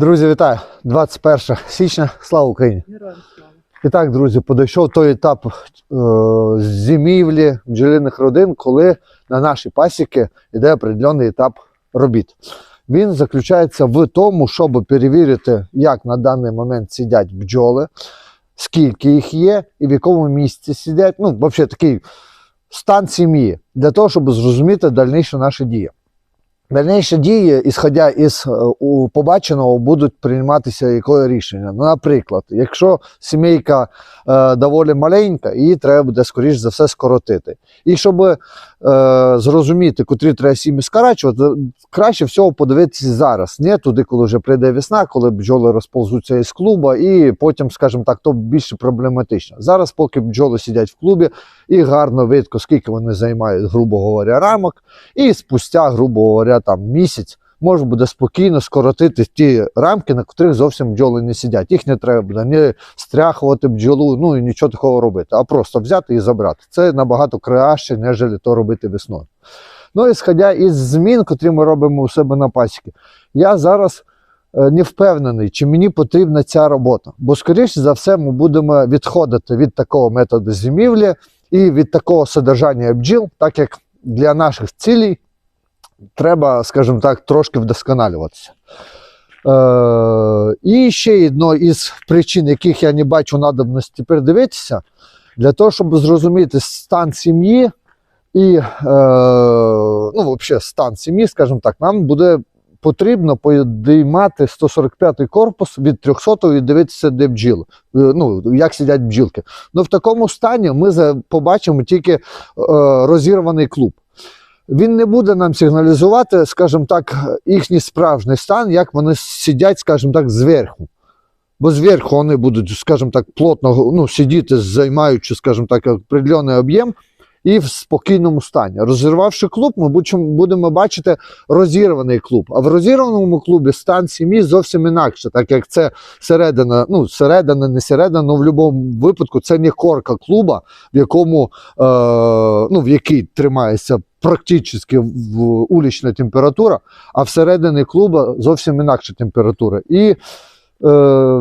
Друзі, вітаю! 21 січня. Слава Україні! Героям слава. І так, друзі, подійшов той етап е, зимівлі бджолиних родин, коли на наші пасіки йде определений етап робіт. Він заключається в тому, щоб перевірити, як на даний момент сидять бджоли, скільки їх є і в якому місці сидять. Ну, взагалі такий стан сім'ї, для того, щоб зрозуміти дальніше наші дії. Дальніші дії, ісходя із е, побаченого, будуть прийматися якое рішення. Наприклад, якщо сімейка е, доволі маленька, її треба буде, скоріш за все, скоротити. І щоб е, зрозуміти, котрі треба сім'ї скорачувати, краще всього подивитися зараз, не туди, коли вже прийде весна, коли бджоли розповзуться із клуба, і потім, скажімо так, то більше проблематично. Зараз, поки бджоли сидять в клубі, і гарно видко, скільки вони займають, грубо говоря, рамок. І спустя, грубо говоря, там місяць можна буде спокійно скоротити ті рамки, на котрих зовсім бджоли не сидять. Їх не треба буде ні стряхувати бджолу, ну і нічого такого робити, а просто взяти і забрати. Це набагато краще, ніж то робити весною. Ну і сходя із змін, котрі ми робимо у себе на пасіки, я зараз е, не впевнений, чи мені потрібна ця робота. Бо, скоріше за все, ми будемо відходити від такого методу зимівлі і від такого содержання бджіл, так як для наших цілей треба, скажімо так, трошки вдосконалюватися. Е, і ще одна із причин, яких я не бачу надобності передивитися, для того, щоб зрозуміти стан сім'ї і е, ну, взагалі стан сім'ї, скажімо так, нам буде потрібно підіймати 145-й корпус від 300-го і дивитися, де бджіли, Е, ну, як сидять бджілки. Ну, в такому стані ми побачимо тільки е, розірваний клуб. Він не буде нам сигналізувати, скажімо так, їхній справжній стан, як вони сидять, скажімо так, зверху. Бо зверху вони будуть, скажімо так, плотно ну, сидіти, займаючи, скажімо так, определенний об'єм і в спокійному стані. Розірвавши клуб, ми будемо- бачити розірваний клуб. А в розірваному клубі стан сім'ї зовсім інакше, так як це середина, ну, середина, не середина, але в будь-якому випадку це не корка клуба, в якому, е, ну, в якій тримається практично улічна температура, а всередині клуба зовсім інакша температура. І е,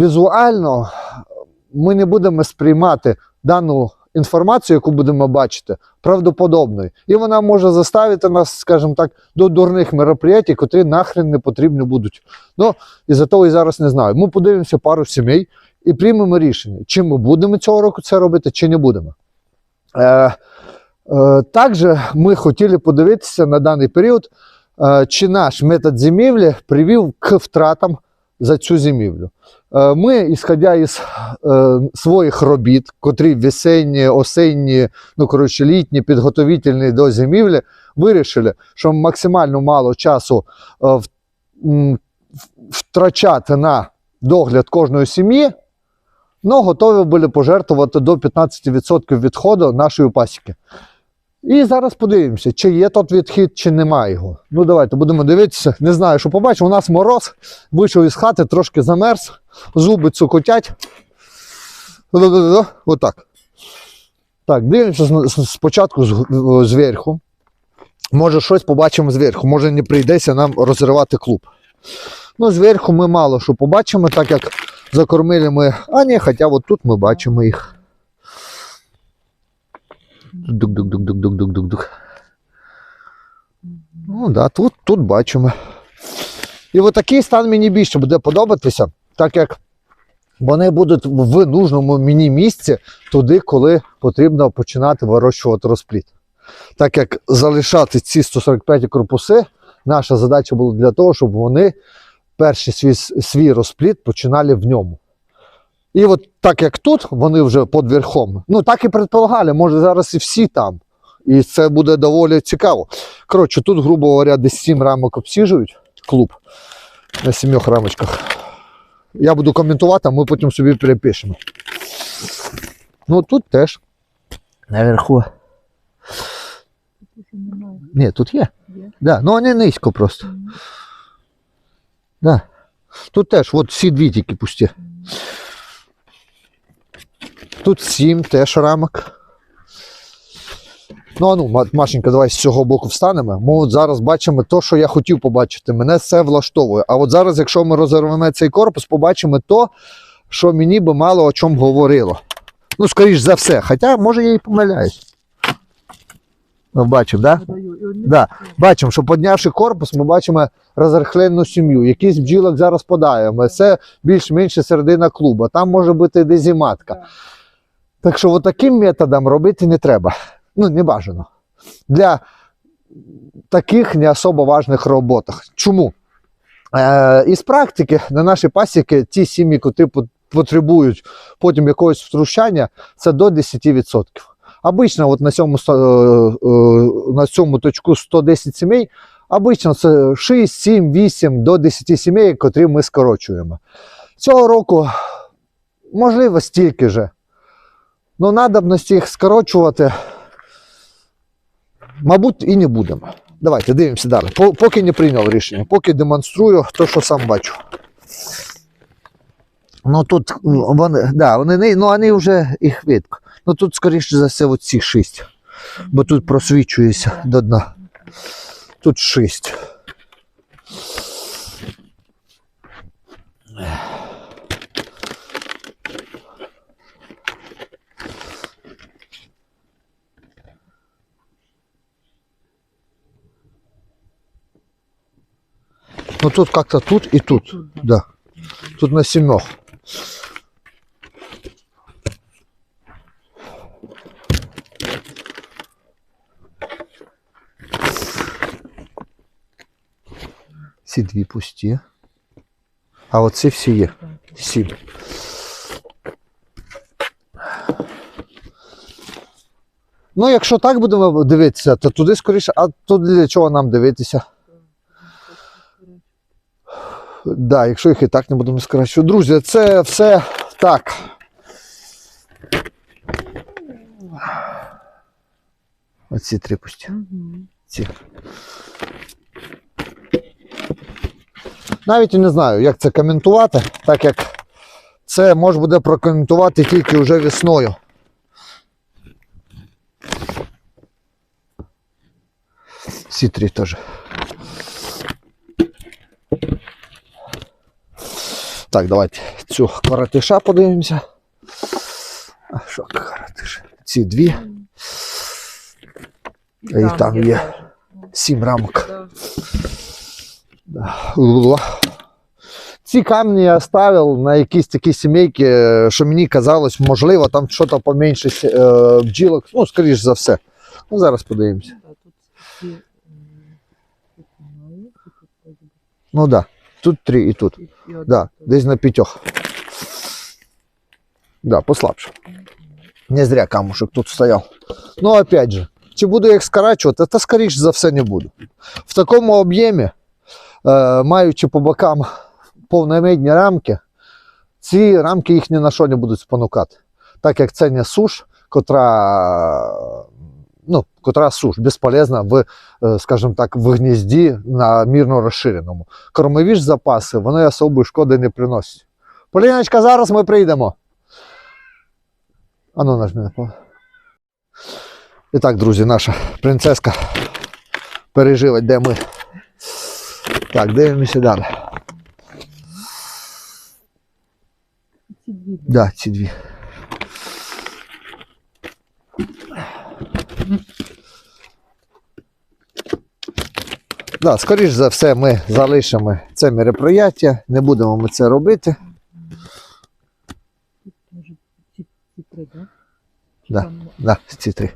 візуально ми не будемо сприймати дану інформацію, яку будемо бачити, правдоподобною. І вона може заставити нас, скажімо так, до дурних мероприятій, котрі нахрен не потрібні будуть. Ну, і за того і зараз не знаю. Ми подивимося пару сімей і приймемо рішення, чи ми будемо цього року це робити, чи не будемо. Е, е, також ми хотіли подивитися на даний період, е, чи наш метод зимівлі привів к втратам за цю зимівлю. Е, Ми, ісходя із е, своїх робіт, котрі весенні, осенні, ну коротше, літні, підготовительні до зимівлі, вирішили, що максимально мало часу е, втрачати на догляд кожної сім'ї, але готові були пожертвувати до 15% відходу нашої пасіки. І зараз подивимося, чи є тут відхід, чи немає його. Ну, давайте будемо дивитися. Не знаю, що побачимо. У нас мороз, вийшов із хати, трошки замерз, зуби цукотять. Отак. Так, дивимося спочатку зверху. Може, щось побачимо зверху. Може, не прийдеться нам розривати клуб. Ну, зверху ми мало що побачимо, так як закормили ми. А ні, хоча от тут ми бачимо їх. Дук-дук-дук-дук-дук-дук-дук. Ну, да, тут, тут бачимо. І от такий стан мені більше буде подобатися, так як вони будуть в нужному мені місці туди, коли потрібно починати вирощувати розпліт. Так як залишати ці 145 корпуси, наша задача була для того, щоб вони перший свій, свій розпліт починали в ньому. І от так як тут, вони вже під верхом, ну так і предполагали, може зараз і всі там. І це буде доволі цікаво. Коротше, тут, грубо говоря, десь 7 рамок обсіжують клуб на сімьох рамочках. Я буду коментувати, а ми потім собі перепишемо. Ну тут теж. Наверху. Ні, тут є. Є. Да. Ну вони низько просто. Мгм. Да. Тут теж, от всі дві тільки пусті. Тут сім теж рамок. Ну, а ну, Машенька, давай з цього боку встанемо. Ми от зараз бачимо те, що я хотів побачити. Мене це влаштовує. А от зараз, якщо ми розірвемо цей корпус, побачимо то, що мені би мало о чому говорило. Ну, скоріш за все. Хоча, може, я і помиляюсь. Ну, так? Да? Да. Бачимо, що піднявши корпус, ми бачимо розрихлену сім'ю. Якийсь бджілок зараз подаємо. Це більш-менш середина клуба. Там може бути дезіматка. Так що от таким методом робити не треба. Ну, не бажано. Для таких не особо важних роботах. Чому? Е, із практики на наші пасіки ті сім'ї, пот- потребують потім якогось втручання, це до 10%. Обично от на цьому, е, е, на цьому точку 110 сімей, обично це 6, 7, 8 до 10 сімей, котрі ми скорочуємо. Цього року, можливо, стільки же. Ну, надобності їх скорочувати, мабуть, і не будемо. Давайте дивимося далі. Поки не прийняв рішення, поки демонструю те, що сам бачу. Ну тут вони, да, вони, ну, вони вже їх видко. Ну тут, скоріше за все, оці шість. Бо тут просвічується до дна. Тут шість. Ну тут как-то тут и тут. Да. Тут на семех. Ці дві пусті. А оці всі є. Сім. Ну, якщо так будемо дивитися, то туди скоріше, а тут для чого нам дивитися? Да, якщо їх і так не будемо скорочувати. Друзі, це все так. Оці три пусті. Ці. Навіть і не знаю, як це коментувати, так як це можна буде прокоментувати тільки вже весною. Всі три теж. Так, давайте цю коротиша подивимося. А що коротиш? Ці дві, І там є. сім рамок. Да. Ці камні я ставив на якісь такі сімейки, що мені казалось, можливо, там щось поменше е, бджілок. Ну, скоріш за все. Ну, зараз подивимося. Ну так, да. Тут три і тут. і- Да, десь на п'ятьох. Да, послабше. Не зря камушек тут стояв. Ну, опять же, чи буду їх скорачувати, та скоріш за все не буду. В такому об'ємі, е, маючи по бокам повномедні рамки, ці рамки їх ні на що не будуть спонукати. Так як це не суш, котра, ну, котра суш, безполезна в, е, скажімо так, в гнізді на мірно розширеному. Кормові ж запаси, вони особої шкоди не приносять. Поліночка, зараз ми прийдемо. Ану, нажми на пол. І так, друзі, наша принцеска пережила, де ми. Так, дивимося далі. Ці дві. Да, ці дві. Да, скоріш за все, ми залишимо це мероприятие, не будемо ми це робити. Ці, да? Да. ці три.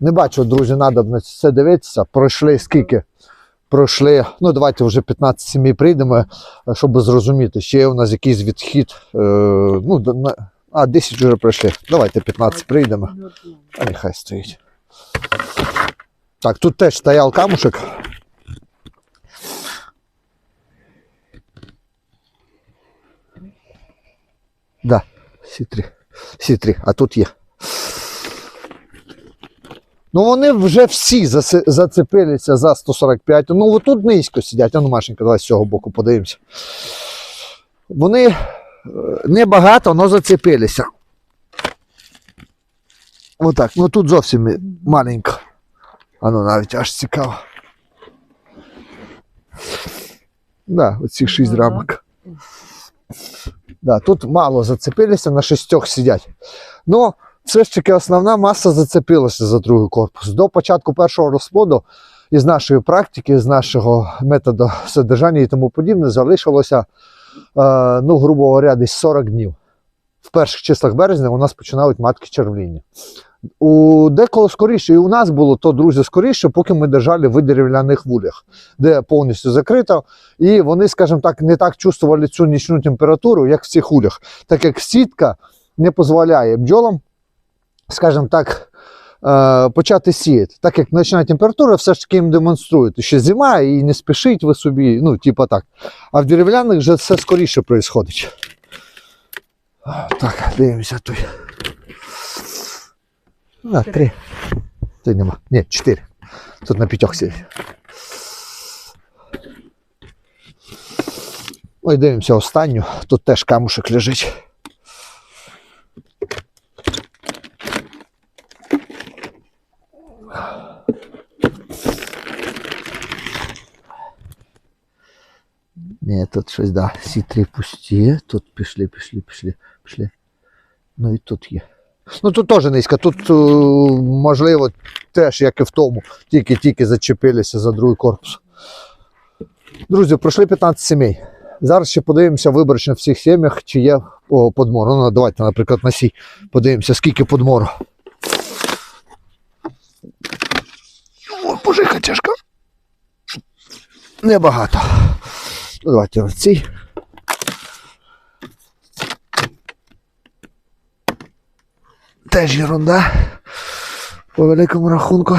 Не бачу, друзі, надобності це дивитися. Пройшли скільки? Пройшли, ну давайте вже 15 сімей прийдемо, щоб зрозуміти, ще є у нас якийсь відхід. Е, ну, а, 10 вже пройшли. Давайте 15 прийдемо. А нехай стоїть. Так, тут теж стояв камушек. Да, всі три. Всі три, а тут є. Ну вони вже всі зацепилися за 145. Ну отут низько сидять. А ну, Машенька, давай з цього боку подивимося. Вони небагато, але зацепилися. Отак. Ну тут зовсім маленько. Воно навіть аж цікаво. Да, оці шість рамок. Да, тут мало зацепилися, на шістьох сидять. Ну, все ж таки основна маса зацепилася за другий корпус. До початку першого розплоду із нашої практики, з нашого методу содержання і тому подібне, залишилося, ну, грубо говоря, десь 40 днів. В перших числах березня у нас починають матки червління. У декого скоріше, і у нас було то, друзі, скоріше, поки ми держали в дерев'яних вулях, де повністю закрито, і вони, скажімо так, не так чувствували цю нічну температуру, як в цих улях, так як сітка не дозволяє бджолам, скажімо так, е, почати сіяти. Так як ночна температура все ж таки їм демонструє, що зима і не спішіть ви собі, ну, типа так. А в дерев'яних вже все скоріше відбувається. Так, дивимося тут. На, три. Тут нема. Ні, чотири. Тут на п'ятьох сидять. Ой, дивимося останню. Тут теж камушек лежить. Ні, тут щось, да. Всі три пусті. Тут пішли, пішли, пішли, пішли. Ну і тут є. Ну тут теж низько. Тут, е, можливо, теж, як і в тому, тільки-тільки зачепилися за другий корпус. Друзі, пройшли 15 сімей. Зараз ще подивимося виборочно в всіх сім'ях, чи є о, подмор. Ну, давайте, наприклад, на сій подивимося, скільки подмору. О, пожиха тяжка. Небагато. Давайте на цій. Теж ерунда. По великому рахунку.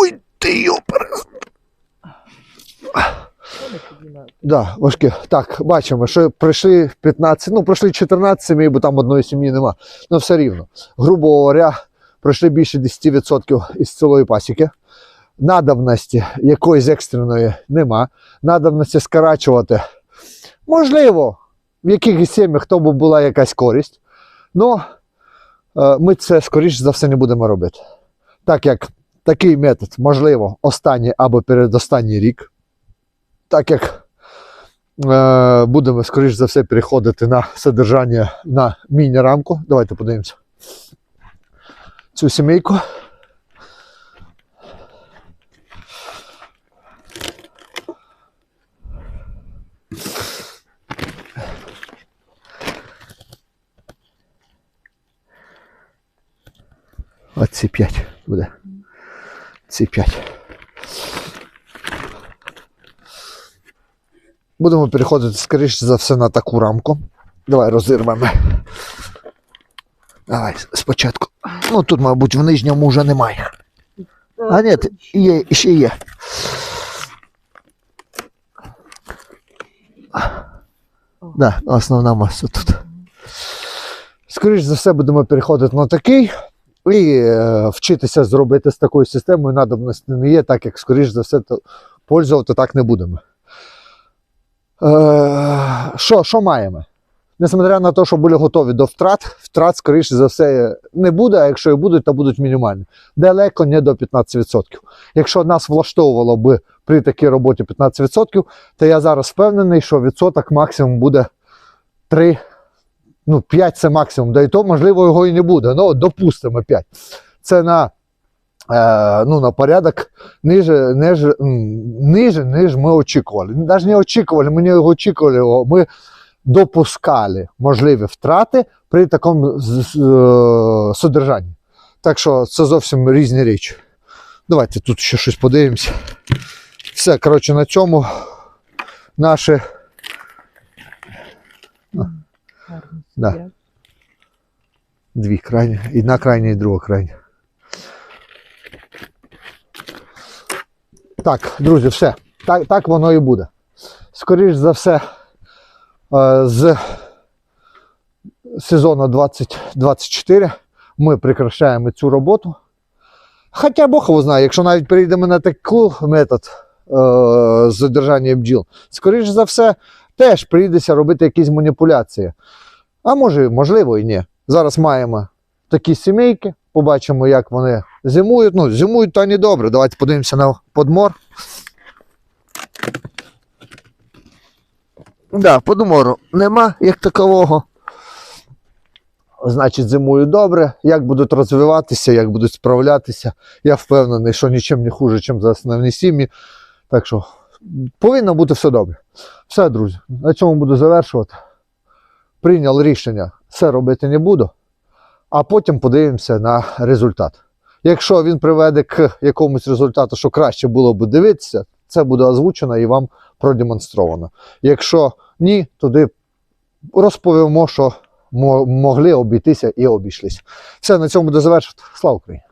Ой, ти йопер. Да, важкі. Так, бачимо, що пройшли 15, ну пройшли 14 сімей, бо там одної сім'ї нема. Ну все рівно. Грубо говоря, пройшли більше 10% із цілої пасіки. Надавності якоїсь екстреної нема. Надавності скорачувати. Можливо, в якихось сім'ях б була якась користь. Ну, е, ми це, скоріш за все, не будемо робити. Так як такий метод, можливо, останній або передостанній рік так як е, будемо, скоріш за все, переходити на содержання на міні-рамку. Давайте подивимося. Цю сімейку. Оці п'ять буде. Ці п'ять. Будемо переходити, скоріше за все, на таку рамку. Давай розірвемо. Давай спочатку. Ну тут, мабуть, в нижньому вже немає. А ні, є, ще є. Да, основна маса тут. Скоріше за все, будемо переходити на такий. І е, вчитися зробити з такою системою надобності не є, так як, скоріш за все, то пользувати так не будемо. Е, Що, що маємо? Несмотря на те, що були готові до втрат, втрат, скоріше за все, не буде, а якщо і будуть, то будуть мінімальні. Далеко не до 15%. Якщо нас влаштовувало би при такій роботі 15%, то я зараз впевнений, що відсоток максимум буде 3, ну 5 це максимум, да і то, можливо, його і не буде. Ну, допустимо 5. Це на, е, ну, на порядок ниже, ниже, ниже, ніж ми очікували. Навіть не очікували, ми не очікували, ми допускали можливі втрати при такому е, содержанні. Так що це зовсім різні речі. Давайте тут ще щось подивимося. Все, коротше, на цьому наші Гарно Да. дві крайні. Одна крайня і друга крайня. Так, друзі, все. Так, так воно і буде. Скоріш за все, е, з сезону 2024 ми прикрашаємо цю роботу. Хоча Бог його знає, якщо навіть перейдемо на такий метод е, задержання бджіл, скоріш за все, теж прийдеться робити якісь маніпуляції. А може, можливо, і ні. Зараз маємо такі сімейки, побачимо, як вони зимують. Ну, зимують то не добре. Давайте подивимося на подмор. Да, подмору нема як такового. Значить, зимують добре. Як будуть розвиватися, як будуть справлятися, я впевнений, що нічим не хуже, ніж за основні сім'ї. Так що повинно бути все добре. Все, друзі, на цьому буду завершувати. Прийняв рішення, все робити не буду, а потім подивимося на результат. Якщо він приведе к якомусь результату, що краще було б дивитися, це буде озвучено і вам продемонстровано. Якщо ні, тоді розповімо, що могли обійтися і обійшлися. Все, на цьому буде завершити. Слава Україні!